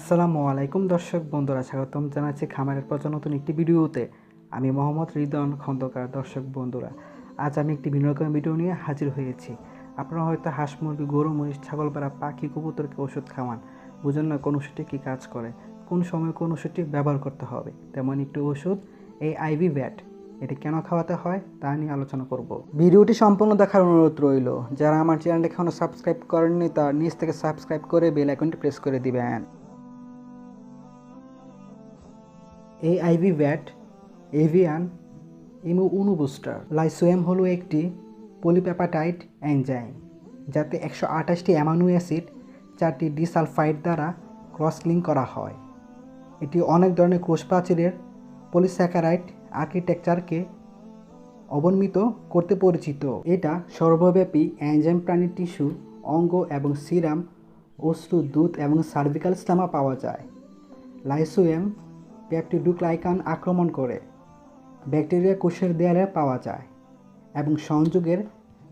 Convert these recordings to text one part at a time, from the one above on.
আসসালামু আলাইকুম দর্শক বন্ধুরা, স্বাগতম জানাচ্ছি খামারের পর নতুন একটি ভিডিওতে। আমি মোহাম্মদ রিদন, খন্দকার দর্শক বন্ধুরা। আজ আমি একটি ভিন্ন রকমের ভিডিও নিয়ে হাজির হয়েছি। আপনারা হয়তো হাঁস, মুরগি, গরু, মহিষ, ছাগল, পাড়া, পাখি কবুতরকে ওষুধ খাওয়ান? বুঝেন না কোন ওষুধটি কী কাজ করে, কোন সময় কোন ওষুধটি ব্যবহার করতে হবে। তেমন একটি ওষুধ, এই আইভি ব্যাট এটি কেন খাওয়াতে হয় তা নিয়ে আলোচনা করব। ভিডিওটি সম্পূর্ণ দেখার অনুরোধ রইল, যারা আমার চ্যানেলটি এখনও সাবস্ক্রাইব করেননি, তার নিচ থেকে সাবস্ক্রাইব করে বেল আইকনটি প্রেস করে দিবেন। এই আইভি ব্যাট, এভিয়ান ইমু বুস্টার লাইসোয়েম হলো একটি পলিপ্যাপাটাইট এনজাইম, যাতে একশো আঠাশটি অ্যামাইনো অ্যাসিড, চারটি ডিসালফাইড দ্বারা ক্রস করা হয়। এটি অনেক ধরনের কোষ প্রাচীরের পলিস্যাকারাইট আর্কিটেকচারকে অবনমিত করতে পরিচিত। এটা সর্বব্যাপী এনজাইম প্রাণীর টিস্যু, অঙ্গ এবং সিরাম, অশ্রু, দুধ এবং সার্ভিক্যাল স্টামা পাওয়া যায়। লাইসোয়েম পেপটিডুক্লাইকান আক্রমণ করে। ব্যাকটেরিয়া কোষের দেয়ালে পাওয়া যায় এবং সংযোগের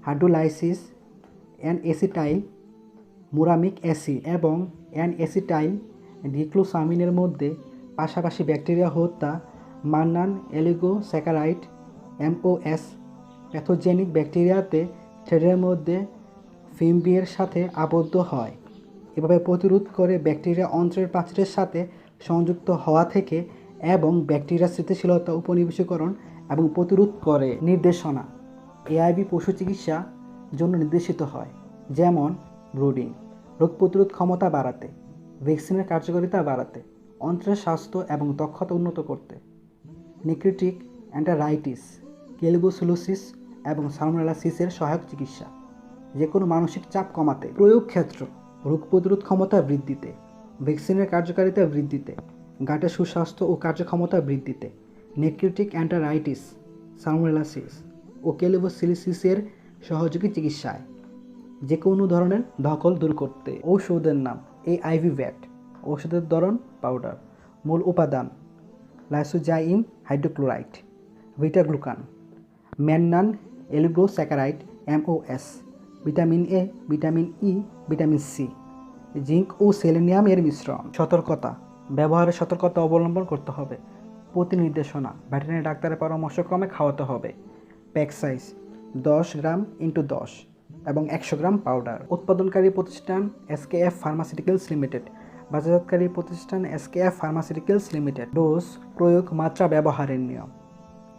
hydrolysis N acetyl muramic acid এবং অ্যান এসিটাইল ডিক্লোসামিনের মধ্যে পাশাপাশি ব্যাকটেরিয়া হত্যা, মান্নান এলিগোস্যাকারাইট এমওএস প্যাথোজেনিক ব্যাকটেরিয়াতে থ্রেডের মধ্যে ফিমবিয়ের সাথে আবদ্ধ হয়। এভাবে প্রতিরোধ করে ব্যাকটেরিয়া অন্ত্রের প্রাচীরের সাথে সংযুক্ত হওয়া থেকে এবং ব্যাকটেরিয়া স্থিতিশীলতা উপনিবেশীকরণ এবং প্রতিরোধ করে নির্দেশনা। এআইবি পশু চিকিৎসা জন্য নির্দেশিত হয়, যেমন ব্রুডিং, রোগ প্রতিরোধ ক্ষমতা বাড়াতে, ভ্যাকসিনের কার্যকারিতা বাড়াতে, অন্ত্রের স্বাস্থ্য এবং দক্ষতা উন্নত করতে। নিক্রিটিক অ্যান্টারাইটিস, কেলবোসুলোসিস এবং সালমোনেলাসিসের সহায়ক চিকিৎসা। যে কোনো মানসিক চাপ কমাতে প্রয়োগ ক্ষেত্র রোগ প্রতিরোধ ক্ষমতা বৃদ্ধিতে ভ্যাকসিনের কার্যকারিতা বৃদ্ধিতে, গাটের সুস্বাস্থ্য ও কার্যক্ষমতা বৃদ্ধিতে নেক্রিটিক অ্যান্টারাইটিস, সালমোনেলাসিস ও কেলিবোসিলিসিসের সহযোগী চিকিৎসায়, যে কোনো ধরনের ধকল দূর করতে। ঔষধের নাম এ আইভি ভ্যাট, ঔষধের ধরন পাউডার, মূল উপাদান lysozyme hydrochloride ভিটাগ্লুকান mannan oligosaccharide MOS vitamin A, vitamin E, vitamin C. Zinc O selenium এর মিশ্রণ। সতর্কতা। ব্যবহারের সতর্কতা অবলম্বন করতে হবে। প্রতি নির্দেশনা ভেটেরিনারি ডাক্তারের পরামর্শক্রমে খাওয়াতে হবে। প্যাক সাইজ দশ গ্রাম ইন্টু দশ এবং একশো গ্রাম পাউডার। উৎপাদনকারী প্রতিষ্ঠান এসকেএফ ফার্মাসিউটিক্যালস লিমিটেড। বাজারজাতকারী প্রতিষ্ঠান এসকেএফ ফার্মাসিউটিক্যালস লিমিটেড। ডোজ প্রয়োগ মাত্রা ব্যবহারের নিয়ম।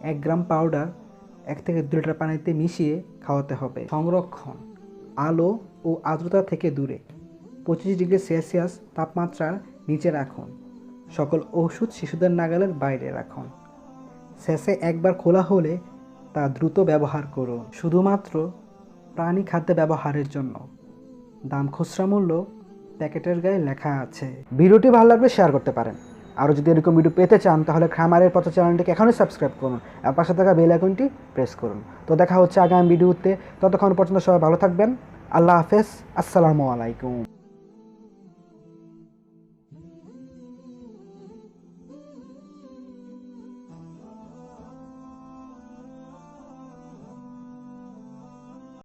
এক গ্রাম পাউডার এক থেকে দু লিটার পানিতে মিশিয়ে খাওয়াতে হবে। সংরক্ষণ। আলো ও আর্দ্রতা থেকে দূরে। পঁচিশ ডিগ্রি সেলসিয়াস তাপমাত্রার নিচে রাখুন। সকল ওষুধ শিশুদের নাগালের বাইরে রাখুন। শেষে একবার খোলা হলে তা দ্রুত ব্যবহার করুন। শুধুমাত্র প্রাণী খাদ্য ব্যবহারের জন্য। দাম খুচরা মূল্য প্যাকেটের গায়ে লেখা আছে। ভিডিওটি ভালো লাগলে শেয়ার করতে পারেন। আরও যদি এরকম ভিডিও পেতে চান, তাহলে খামারের পথ চ্যানেলটিকে এখনই সাবস্ক্রাইব করুন আর পাশে থাকা বেল আইকনটি প্রেস করুন। তো দেখা হচ্ছে আগামী ভিডিওতে ততক্ষণ পর্যন্ত সবাই ভালো থাকবেন। আল্লাহ হাফেজ। আসসালামু আলাইকুম।